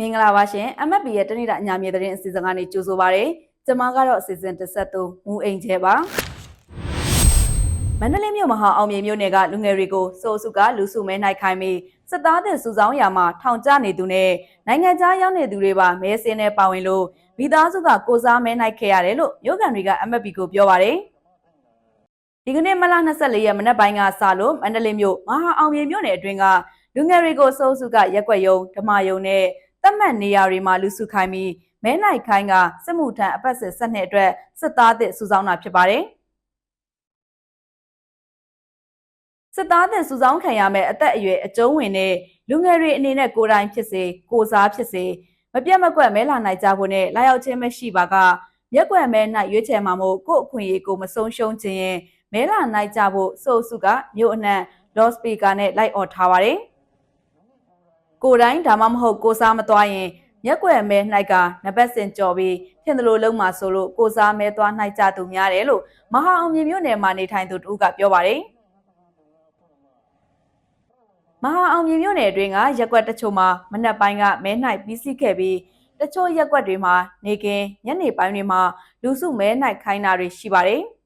မင်္ဂလာပါရှင် MFP ရဲ့တနေ့တာအညာမြေသတင်းအစီအစဉ်ကနေကြိုဆိုပါရစေ။ကျွန်မကတော့အစီအစဉ်တစ်ဆက်သူမူအိမ်ကျဲပါ။မန္တလေးမြို့မဟာအောင်မြေမြို့နယ်ကလူငယ်တွေကိုစိုးစုကလူစုမဲနိုင်ခိုင်းပြီးစစ်သားတဲ့စုဆောင်ရာမှာထောင်ကျနေသူနဲ့နိုင်ငံသားရောက်နေသူတွေပါမဲစင်းနဲ့ပါဝင်လို့မိသားစုကကိုစားမဲနိုင်ခဲ့ရတယ်လို့မြို့ကန်တွေက MFP ကိုပြောပါရစေ။ဒီကနေ့မလ24ရက်မနက်ပိုင်းကစလို့မန္တလေးမြို့မဟာအောင်မြေမြို့နယ်အတွင်းကလူငယ်တွေကိုစိုးစုကရက်ွက်ယုံဓမ္မယုံနဲ့သ တ်မှတ်နေရာတွေမှာလူစုခိုင်းပြီးမဲနိုင်ခိုင်းကစစ်မှုထမ်းအပတ်စစ်ဆက်နှစ်အတွက်စစ်သားသစ်စုဆောင်းတာဖြစ်ပါတယ်။စစ်သားသစ်စုဆောင်းခံရမယ့်အသက်အရွယ်အကျုံးဝင်တဲ့လူငယ်တွေအနေနဲ့ကိုယ်တိုင်ဖြစ်စေကိုစားဖြစ်စေမပြတ်မကွက်မဲလာနိုင်ကြဖို့နဲ့လာရောက်ခြင်းမရှိပါကမျက်ကွယ်မဲ၌ရွေးချယ်မှာမို့ကို့အခွင့်အရေးကိုမဆုံးရှုံးခြင်းရင်မဲလာနိုင်ကြဖို့စိုးစုကမြို့အနှံ့လော့စပီကာနဲ့လိုက်អော်ထားပါတယ်။ ကိုယ်တိုင်ဒါမှမဟုတ်ကိုစားမသွားရင်မျက်ကွယ်မဲ၌ကနံပါတ်စင်ကြော်ပြီးဖြစ်သလိုလုံးမှာဆိုလို့ကိုစားမဲသွားနိုင်ကြသူများတယ်လို့မဟာအောင်မြင်မြို့နယ်မှာနေထိုင်သူတူကပြောပါတယ်။မဟာအောင်မြင်မြို့နယ်အတွင်းကရက်ကွက်တချို့မှာမနက်ပိုင်းကမဲနိုင်ပြီးစီးခဲ့ပြီးတချို့ရက်ကွက်တွေမှာနေကင်းညနေပိုင်းတွေမှာလူစုမဲနိုင်ခိုင်းတာတွေရှိပါတယ်။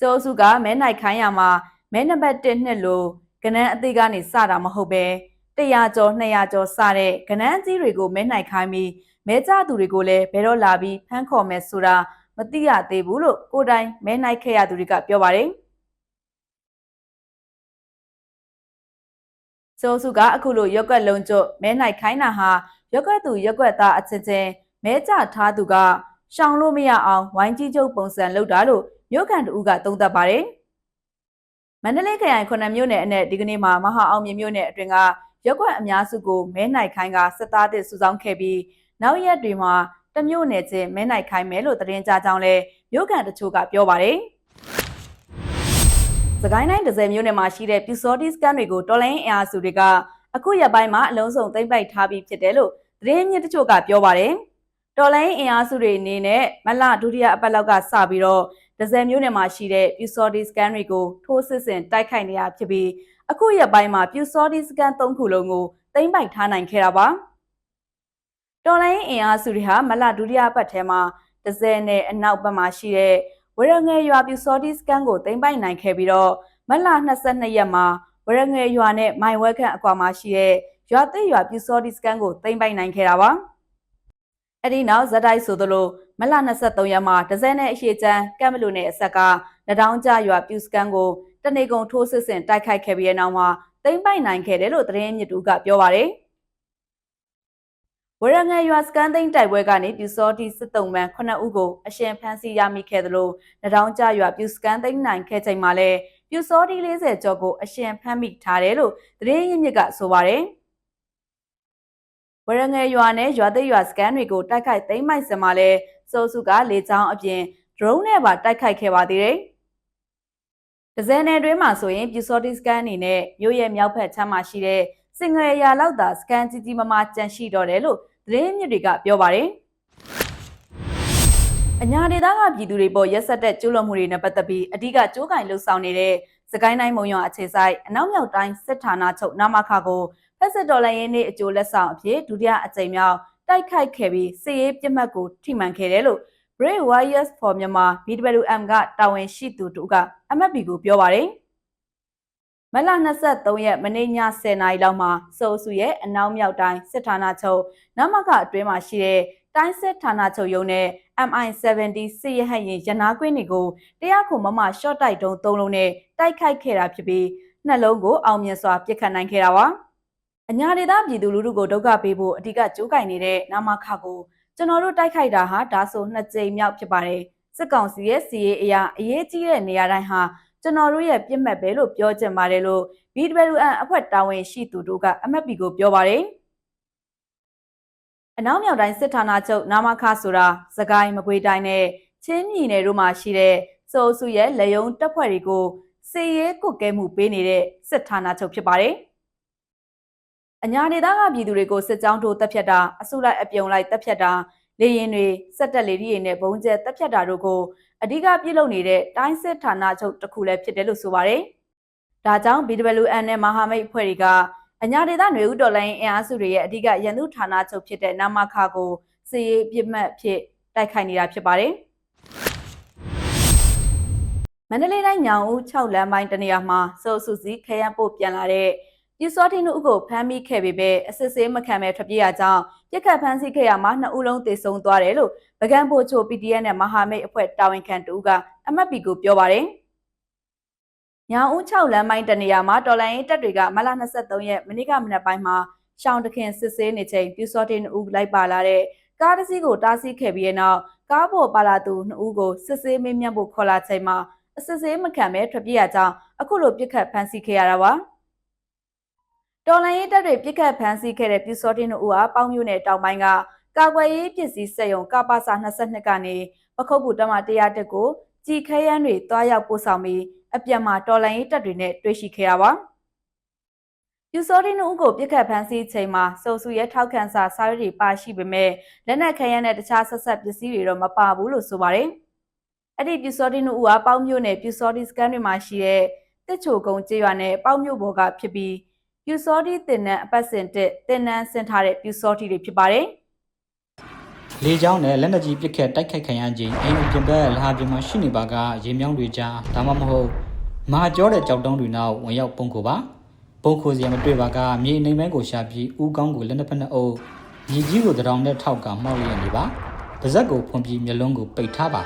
စိုးစုကမဲနိုင်ခိုင်းရမှာမဲနံပါတ်1နှစ်လို့ ကနန်းအသေးကနေစတာမဟုတ်ပဲ100ကျော်200ကျော်စတဲ့ကနန်းကြီးတွေကိုမဲနိုင်ခိုင်းပြီးမဲကြသူတွေကိုလည်းဘယ်တော့လာပြီးဖမ်းခေါ်မယ်ဆိုတာမသိရသေးဘူးလို့ကိုယ်တိုင်မဲနိုင်ခဲ့ရသူတွေကပြောပါတယ်။စိုးစုကအခုလိုရက်ွက်လုံးကျွတ်မဲနိုင်ခိုင်းတာဟာရက်ွက်သူရက်ွက်သားအချင်းချင်းမဲကြထားသူကရှောင်လို့မရအောင်ဝိုင်းကြီးကျုပ်ပုံစံလုပ်တာလို့မြို့ကန်တူကသုံးသပ်ပါတယ်။ မန္တလေးခရိုင်ခုနှစ်မြို့နယ်အနက်ဒီကနေ့မှာမဟာအောင်မြင်မြို့နယ်အတွင်းကရက်ွက်အများစုကိုမဲနိုင်ခိုင်းကစစ်သားတစ်စုဆောင်းခဲ့ပြီးနောက်ရက်တွေမှာတမြို့နယ်ချင်းမဲနိုင်ခိုင်းမယ်လို့သတင်းကြားကြောင်းလဲမြို့ကန်တချို့ကပြောပါတယ်။စကိုင်းတိုင်းဒဇယ်မြို့နယ်မှာရှိတဲ့ပြူစောတီစကန်တွေကိုတော်လိုင်းအင်အားစုတွေကအခုရက်ပိုင်းမှာအလုံးစုံသိမ့်ပိုက်ထားပြီးဖြစ်တယ်လို့သတင်းမြစ်တချို့ကပြောပါတယ်။တော်လိုင်းအင်အားစုတွေအနေနဲ့မလဒုတိယအပတ်လောက်ကစပြီးတော့ ဒဇယ်မြို့နယ်မှာရှိတဲ့ပြူစောတီစကန်တွေကိုထိုးစစ်ဆင်တိုက်ခိုက်နေရဖြစ်ပြီးအခုရက်ပိုင်းမှာပြူစောတီစကန်၃ခုလုံးကိုသိမ့်ပိုက်ထားနိုင်ခဲ့တာပါ။တော်လိုင်းအင်အားစုတွေဟာမလဒုတိယပတ်ထဲမှာဒဇယ်နယ်အနောက်ဘက်မှာရှိတဲ့ဝရငယ်ရွာပြူစောတီစကန်ကိုသိမ်းပိုက်နိုင်ခဲ့ပြီးတော့မလ22ရက်မှာဝရငယ်ရွာနဲ့မိုင်ဝက်ခန့်အကွာမှာရှိတဲ့ရွာသိရွာပြူစောတီစကန်ကိုသိမ်းပိုက်နိုင်ခဲ့တာပါ အဲ့ဒီနောက်ဇက်တိုက်ဆိုသလိုမလ23ရက်မှာဒဇယ်နဲ့အရှိချမ်းကမ်မလူနဲ့အဆက်ကနတောင်းကျရွာပြူစကန်ကိုတနေကုန်ထိုးစစ်ဆင်တိုက်ခိုက်ခဲ့ပြီးတဲ့နောက်မှာသိမ်းပိုက်နိုင်ခဲ့တယ်လို့သတင်းမြစ်တူကပြောပါတယ်ဝရငယ်ရွာစကန်သိန်းတိုက်ပွဲကနေပြူစောတိစစ်တုံးမန်9ဦးကိုအရှင်ဖမ်းဆီးရမိခဲ့သလိုနတောင်းကျရွာပြူစကန်သိန်းနိုင်ခဲ့ချိန်မှာလည်းပြူစောတိ40ကျော်ကိုအရှင်ဖမ်းမိထားတယ်လို့သတင်းရင်းမြစ်ကဆိုပါတယ် ဝရငယ်ရွာနဲ့ရွာသိရွာစကန်တွေကိုတိုက်ခိုက်သိမ်းမိုက်စမှာလဲစိုးစုကလေချောင်းအပြင် drone နဲ့ပါတိုက်ခိုက်ခဲ့ပါသေးတယ်။ဒဇယ်နယ်တွင်းမှာဆိုရင်ပြူစောတိစကန်အနေနဲ့မြို့ရဲ့မြောက်ဘက်ခြမ်းမှာရှိတဲ့စင်ငယ်ရာလောက်သာစကန်ကြီးကြီးမားမားကြန့်ရှိတော့တယ်လို့သတင်းမြစ်တွေကပြောပါတယ်။အညာဒေသကပြည်သူတွေပေါ်ရက်ဆက်တဲ့ကျူးလွန်မှုတွေနဲ့ပတ်သက်ပြီးအဓိကကြိုးကင်လှုပ်ဆောင်နေတဲ့ စကိုင်းတိုင်းမုံရွာအခြေဆိုင်အနောက်မြောက်တိုင်းစစ်ဌာနချုပ်နမခကိုဖက်စစ်တော်လိုင်းရင်းနှင့်အကျိုးလက်ဆောင်အဖြစ်ဒုတိယအကြိမ်မြောက်တိုက်ခိုက်ခဲ့ပြီးစစ်ရေးပြစ်မှတ်ကိုထိမှန်ခဲ့တယ်လို့ Brave Warriors for Myanmar BWM ကတာဝန်ရှိသူတို့က MFP ကိုပြောပါတယ်။မလ23ရက်မနေ့ည10:00နာရီလောက်မှာစိုးစုရဲ့အနောက်မြောက်တိုင်းစစ်ဌာနချုပ်နမကအတွင်းမှာရှိတဲ့တိုင်းစစ်ဌာနချုပ်ရုံးနဲ့ MI70 စစ်ရဟတ်ရင်ရနာကွင်းတွေကိုတရားခုမမရှော့တိုက်တုံး၃လုံးနဲ့တိုက်ခိုက်ခဲ့တာဖြစ်ပြီးနှလုံးကိုအောင်မြင်စွာပစ်ခတ်နိုင်ခဲ့တာပါအညာဒေသပြည်သူလူထုကိုဒုက္ခပေးဖို့အဓိကကြိုးကင်နေတဲ့နာမခကိုကျွန်တော်တို့တိုက်ခိုက်တာဟာဒါဆိုနှစ်ကြိမ်မြောက်ဖြစ်ပါတယ်စစ်ကောင်စီရဲ့စီရေးအရာအရေးကြီးတဲ့နေရာတိုင်းဟာကျွန်တော်တို့ရဲ့ပြစ်မှတ်ပဲလို့ပြောချင်ပါတယ်လို့ BWN အဖွဲ့တာဝန်ရှိသူတို့က MFP ကိုပြောပါတယ် အနောက်မြောက်တိုင်းစစ်ဌာနချုပ်နာမခဆိုတာစကိုင်းမကွေးတိုင်းနဲ့ချင်းပြည်နယ်တို့မှာရှိတဲ့စိုးစုရဲ့လေယုံတပ်ဖွဲ့တွေကိုစေရဲကုတ်ကဲမှုပေးနေတဲ့စစ်ဌာနချုပ်ဖြစ်ပါတယ်အညာဒေသကပြည်သူတွေကိုစစ်ကြောင်းထိုးတပ်ဖြတ်တာအစုလိုက်အပြုံလိုက်တပ်ဖြတ်တာလေရင်တွေစက်တက်လေဒီတွေနဲ့ဘုံကျဲတပ်ဖြတ်တာတို့ကိုအဓိကပြုလုပ်နေတဲ့တိုင်းစစ်ဌာနချုပ်တစ်ခုလည်းဖြစ်တယ်လို့ဆိုပါတယ်။ဒါကြောင့် BWN နဲ့မဟာမိတ်အဖွဲ့တွေက အညာဒေသຫນွေဦးတော်လိုင်းအင်အားစုတွေရဲ့အဓိကရန်သူဌာနချုပ်ဖြစ်တဲ့နာမခကိုစီရေးပြစ်မှတ်ဖြစ်တိုက်ခိုက်နေတာဖြစ်ပါတယ်။မန္တလေးတိုင်းညောင်ဦး6လမ်းပိုင်းတနေရာမှာစိုးစုစည်းခရမ်းပို့ပြန်လာတဲ့ပြူစောထင်းတို့ကိုဖမ်းမိခဲ့ပေပဲအစစ်ဆေးမခံပဲထွက်ပြေးရကြောင်းပြစ်ခတ်ဖမ်းဆီးခဲ့ရမှာနှစ်ဦးလုံးသေဆုံးသွားတယ်လို့ဗကံပိုချို PDF နဲ့မဟာမိတ်အဖွဲ့တာဝန်ခံတူကအမတ်ပီကိုပြောပါတယ်။ ညောင်ဦး6လမ်းပိုင်းတနေရာမှာတော်လိုင်းရေးတပ်တွေကမလ23ရက်မနေ့ကမနက်ပိုင်းမှာရှောင်းတခင်စစ်ဆေးနေချိန်ပြူစောထင်းဦးလိုက်ပါလာတဲ့ကားတစ်စီးကိုတားဆီးခဲ့ပြီးတဲ့နောက်ကားပေါ်ပါလာသူနှစ်ဦးကိုစစ်ဆေးမေးမြန်းဖို့ခေါ်လာချိန်မှာအစစ်ဆေးမခံပဲထွက်ပြေးရကြောင်းအခုလိုပြစ်ခတ်ဖမ်းဆီးခဲ့ရတာပါတော်လိုင်းရေးတပ်တွေပြစ်ခတ်ဖမ်းဆီးခဲ့တဲ့ပြူစောတင်းတို့ဦးအားပေါင်းမျိုးနဲ့တောင်ပိုင်းကကာကွယ်ရေးပစ္စည်းစက်ရုံကပါစာ22ကနေပခုတ်ကူတမ100တက် ကိုကြည်ခဲရန်တွေတွားရောက်ပို့ဆောင်ပြီးအပြန်မှာတော်လိုင်းရေးတပ်တွေနဲ့တွေ့ရှိခဲ့ရပါပြူစောတင်းတို့ဦးကိုပြစ်ခတ်ဖမ်းဆီးချိန်မှာစုံစုရဲထောက်ခံစာစာရွက်တွေပါရှိပေမဲ့လက်နက်ခဲယမ်းနဲ့တခြားဆက်ဆက်ပစ္စည်းတွေတော့မပါဘူးလို့ဆိုပါတယ်။အဲ့ဒီပြူစောတင်းတို့ဦးအားပေါင်းမျိုးနဲ့ပြူစောတီစကန်တွေမှာရှိတဲ့တစ်ချိုကုံကျေးရွာနဲ့ပေါင်းမျိုးဘော်ကဖြစ်ပြီးပြူစောတီတင်နန်းအပတ်စဉ်တက်တင်နန်းဆင်ထားတဲ့ပြူစောတီတွေဖြစ်ပါတယ်။ လေကြောင်းနဲ့လက်နက်ကြီးပစ်ခတ်တိုက်ခိုက်ခံရခြင်းအိမ်အပြင်ဘက်လဟာပြင်မှာရှိနေပါကရေမြောင်းတွေကြားဒါမှမဟုတ်မဟာကျောတဲ့ကြောက်တုံးတွေနောက်ဝင်ရောက်ပုံခိုပါပုံခိုစရာမတွေ့ပါကမြေအနေမဲကိုရှာပြီးဥကောင်းကိုလက်နှစ်ဖက်နှစ်အုပ်မြေကြီးကိုတရောင်နဲ့ထောက်ကမှောက်ရနေပါပါဇက်ကိုဖွန်ပြီးမျက်လုံးကိုပိတ်ထားပါ